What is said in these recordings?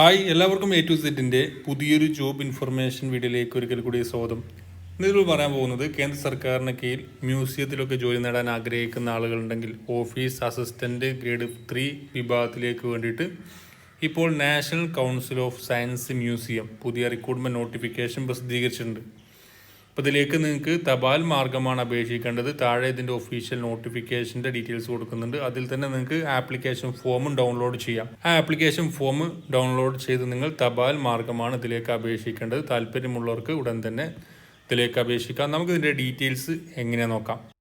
Hi എല്ലാവർക്കും A to സെറ്റിന്റെ പുതിയൊരു ജോബ് ഇൻഫർമേഷൻ വീഡിയോയിലേക്ക് ഒരിക്കൽ കൂടി സ്വാഗതം. ഇതിൽ പറയാൻ പോകുന്നത് കേന്ദ്ര സർക്കാരിന് കീഴിൽ മ്യൂസിയത്തിലൊക്കെ ജോലി നേടാൻ ആഗ്രഹിക്കുന്ന ആളുകളുണ്ടെങ്കിൽ ഓഫീസ് അസിസ്റ്റന്റ് ഗ്രേഡ് ത്രീ വിഭാഗത്തിലേക്ക് വേണ്ടിയിട്ട് ഇപ്പോൾ national council of science museum പുതിയ റിക്രൂട്ട്മെന്റ് നോട്ടിഫിക്കേഷൻ പ്രസിദ്ധീകരിച്ചിട്ടുണ്ട്. അപ്പോൾ ഇതിലേക്ക് നിങ്ങൾക്ക് തപാൽ മാർഗമാണ് അപേക്ഷിക്കേണ്ടത്. താഴെ ഇതിന്റെ ഒഫീഷ്യൽ നോട്ടിഫിക്കേഷന്റെ ഡീറ്റെയിൽസ് കൊടുക്കുന്നുണ്ട്. അതിൽ തന്നെ നിങ്ങൾക്ക് ആപ്ലിക്കേഷൻ ഫോമും ഡൗൺലോഡ് ചെയ്യാം. ആ ആപ്ലിക്കേഷൻ ഫോം ഡൗൺലോഡ് ചെയ്ത് നിങ്ങൾ തപാൽ മാർഗമാണ് ഇതിലേക്ക് അപേക്ഷിക്കേണ്ടത്. താല്പര്യമുള്ളവർക്ക് ഉടൻ തന്നെ ഇതിലേക്ക് അപേക്ഷിക്കാം. നമുക്ക് ഇതിന്റെ ഡീറ്റെയിൽസ് എങ്ങനെ നോക്കാം.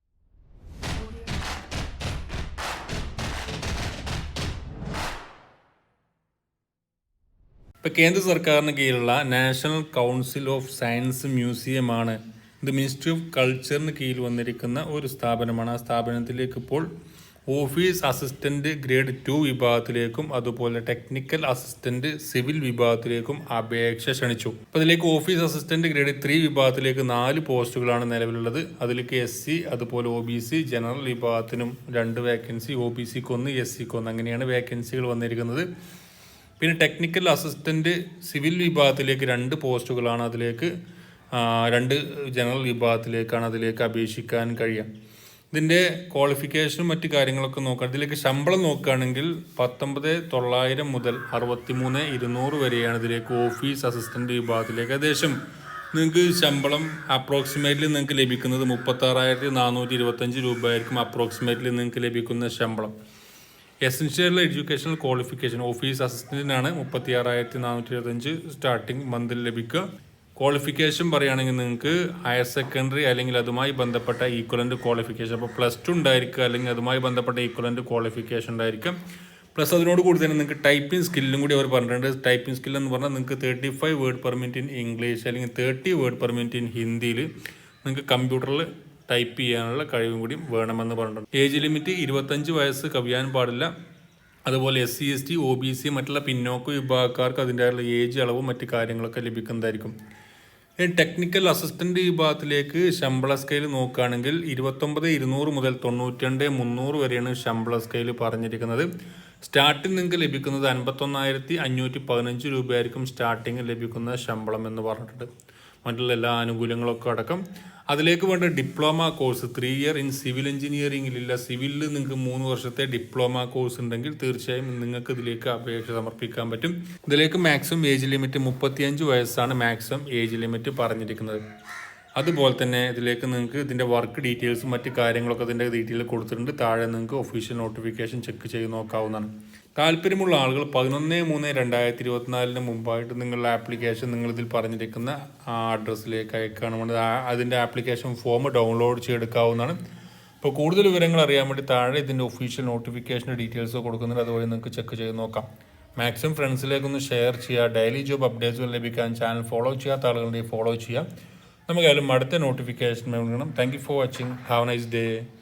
ഇപ്പോൾ കേന്ദ്ര സർക്കാരിന് കീഴിലുള്ള നാഷണൽ കൗൺസിൽ ഓഫ് സയൻസ് മ്യൂസിയമാണ്. ഇത് മിനിസ്ട്രി ഓഫ് കൾച്ചറിന് കീഴിൽ വന്നിരിക്കുന്ന ഒരു സ്ഥാപനമാണ്. ആ സ്ഥാപനത്തിലേക്ക് ഇപ്പോൾ ഓഫീസ് അസിസ്റ്റന്റ് ഗ്രേഡ് ടു വിഭാഗത്തിലേക്കും അതുപോലെ ടെക്നിക്കൽ അസിസ്റ്റന്റ് സിവിൽ വിഭാഗത്തിലേക്കും അപേക്ഷ ക്ഷണിച്ചു. അപ്പോൾ അതിലേക്ക് ഓഫീസ് അസിസ്റ്റന്റ് ഗ്രേഡ് ത്രീ വിഭാഗത്തിലേക്ക് നാല് പോസ്റ്റുകളാണ് നിലവിലുള്ളത്. അതിലേക്ക് എസ് സി അതുപോലെ ഒ ബി സി ജനറൽ വിഭാഗത്തിനും രണ്ട് വേക്കൻസി ഒ ബി സിക്ക് ഒന്ന് എസ് സിക്ക് ഒന്ന്. അങ്ങനെയാണ് വേക്കൻസികൾ വന്നിരിക്കുന്നത്. പിന്നെ ടെക്നിക്കൽ അസിസ്റ്റന്റ് സിവിൽ വിഭാഗത്തിലേക്ക് രണ്ട് പോസ്റ്റുകളാണ് അതിലേക്ക് രണ്ട് ജനറൽ വിഭാഗത്തിലേക്കാണ് അതിലേക്ക് അപേക്ഷിക്കാൻ കഴിയുക. ഇതിന്റെ ക്വാളിഫിക്കേഷനും മറ്റു കാര്യങ്ങളൊക്കെ നോക്കുക. ഇതിലേക്ക് ശമ്പളം നോക്കുകയാണെങ്കിൽ പത്തൊമ്പത് തൊള്ളായിരം മുതൽ അറുപത്തി മൂന്ന് ഇരുന്നൂറ് വരെയാണ് ഇതിലേക്ക് ഓഫീസ് അസിസ്റ്റന്റ് വിഭാഗത്തിലേക്ക് ഏകദേശം നിങ്ങൾക്ക് ശമ്പളം അപ്രോക്സിമേറ്റ്ലി നിങ്ങൾക്ക് ലഭിക്കുന്നത് മുപ്പത്താറായിരത്തി നാനൂറ്റി ഇരുപത്തഞ്ച് രൂപയായിരിക്കും അപ്രോക്സിമേറ്റ്ലി നിങ്ങൾക്ക് ലഭിക്കുന്ന ശമ്പളം. എസൻഷ്യൽ എഡ്യൂക്കേഷണൽ ക്വാളിഫിക്കേഷൻ ഓഫീസ് അസിസ്റ്റന്റിനാണ് മുപ്പത്തി ആറായിരത്തി നാനൂറ്റി ഇരുപത്തഞ്ച് സ്റ്റാർട്ടിംഗ് മന്തിൽ ലഭിക്കുക. ക്വാളിഫിക്കേഷൻ പറയുകയാണെങ്കിൽ നിങ്ങൾക്ക് ഹയർ സെക്കൻഡറി അല്ലെങ്കിൽ അതുമായി ബന്ധപ്പെട്ട ഈക്വലന്റ് ക്വാളിഫിക്കേഷൻ അപ്പോൾ പ്ലസ് ടു ഉണ്ടായിരിക്കുക അല്ലെങ്കിൽ അതുമായി ബന്ധപ്പെട്ട ഈക്വലന്റ് ക്വാളിഫിക്കേഷൻ ഉണ്ടായിരിക്കും. പ്ലസ് അതിനോട് കൂടി തന്നെ നിങ്ങൾക്ക് ടൈപ്പിംഗ് സ്കില്ലും കൂടി അവർ പറഞ്ഞിട്ടുണ്ട്. ടൈപ്പിംഗ് സ്കിൽ എന്ന് പറഞ്ഞാൽ നിങ്ങൾക്ക് thirty five word per minute in English അല്ലെങ്കിൽ thirty word per minute in ഹിന്ദിയിൽ നിങ്ങൾക്ക് കമ്പ്യൂട്ടറിൽ ടൈപ്പ് ചെയ്യാനുള്ള കഴിവും കൂടി വേണമെന്ന് പറഞ്ഞിട്ടുണ്ട്. ഏജ് ലിമിറ്റ് ഇരുപത്തഞ്ച് വയസ്സ് കവിയാൻ പാടില്ല. അതുപോലെ S C S T O B C മറ്റുള്ള പിന്നോക്ക വിഭാഗക്കാർക്ക് അതിന്റെതായുള്ള ഏജ് അളവും മറ്റ് കാര്യങ്ങളൊക്കെ ലഭിക്കുന്നതായിരിക്കും. ടെക്നിക്കൽ അസിസ്റ്റന്റ് വിഭാഗത്തിലേക്ക് ശമ്പള സ്കെയിൽ നോക്കുകയാണെങ്കിൽ ഇരുപത്തൊമ്പത് ഇരുന്നൂറ് മുതൽ തൊണ്ണൂറ്റി രണ്ട് മുന്നൂറ് വരെയാണ് ശമ്പള സ്കെയിൽ പറഞ്ഞിരിക്കുന്നത്. സ്റ്റാർട്ടിങ് നിങ്ങൾക്ക് ലഭിക്കുന്നത് അൻപത്തൊന്നായിരത്തി അഞ്ഞൂറ്റി പതിനഞ്ച് രൂപയായിരിക്കും സ്റ്റാർട്ടിങ് ലഭിക്കുന്ന ശമ്പളം എന്ന് പറഞ്ഞിട്ടുണ്ട്. മറ്റുള്ള എല്ലാ ആനുകൂല്യങ്ങളൊക്കെ അടക്കം. അതിലേക്ക് വേണ്ട diploma course three year in civil എഞ്ചിനീയറിംഗിലില്ല സിവിലിൽ നിങ്ങൾക്ക് മൂന്ന് വർഷത്തെ ഡിപ്ലോമ കോഴ്സ് ഉണ്ടെങ്കിൽ തീർച്ചയായും നിങ്ങൾക്ക് ഇതിലേക്ക് അപേക്ഷ സമർപ്പിക്കാൻ പറ്റും. ഇതിലേക്ക് മാക്സിമം ഏജ് ലിമിറ്റ് മുപ്പത്തിയഞ്ച് വയസ്സാണ് മാക്സിമം ഏജ് ലിമിറ്റ് പറഞ്ഞിരിക്കുന്നത്. അതുപോലെ തന്നെ ഇതിലേക്ക് നിങ്ങൾക്ക് ഇതിന്റെ വർക്ക് ഡീറ്റെയിൽസും മറ്റ് കാര്യങ്ങളൊക്കെ ഇതിന്റെ ഡീറ്റെയിൽ കൊടുത്തിട്ടുണ്ട്. താഴെ നിങ്ങൾക്ക് ഒഫീഷ്യൽ നോട്ടിഫിക്കേഷൻ ചെക്ക് ചെയ്ത് നോക്കാവുന്നതാണ്. താല്പര്യമുള്ള ആളുകൾ പതിനൊന്ന് മൂന്ന് രണ്ടായിരത്തി ഇരുപത്തിനാലിന് മുമ്പായിട്ട് നിങ്ങളുടെ ആപ്ലിക്കേഷൻ നിങ്ങളിതിൽ പറഞ്ഞിരിക്കുന്ന ആ അഡ്രസ്സിലേക്ക് അയക്കുകയാണ് അതിന്റെ ആപ്ലിക്കേഷൻ ഫോം ഡൗൺലോഡ് ചെയ്തെടുക്കാവുന്നതാണ്. ഇപ്പോൾ കൂടുതൽ വിവരങ്ങൾ അറിയാൻ വേണ്ടി താഴെ ഇതിന്റെ ഒഫീഷ്യൽ നോട്ടിഫിക്കേഷന്റെ ഡീറ്റെയിൽസ് കൊടുക്കുന്നുണ്ട്. അതുവഴി നിങ്ങൾക്ക് ചെക്ക് ചെയ്ത് നോക്കാം. മാക്സിമം ഫ്രണ്ട്സിലേക്കൊന്ന് ഷെയർ ചെയ്യുക. ഡെയിലി ജോബ് അപ്ഡേറ്റ്സുകൾ ലഭിക്കാൻ ചാനൽ ഫോളോ ചെയ്യാത്ത ആളുകളുടെ ഫോളോ ചെയ്യുക. നമുക്കായാലും അടുത്ത നോട്ടിഫിക്കേഷൻ വേണം. Thank you for watching have nice day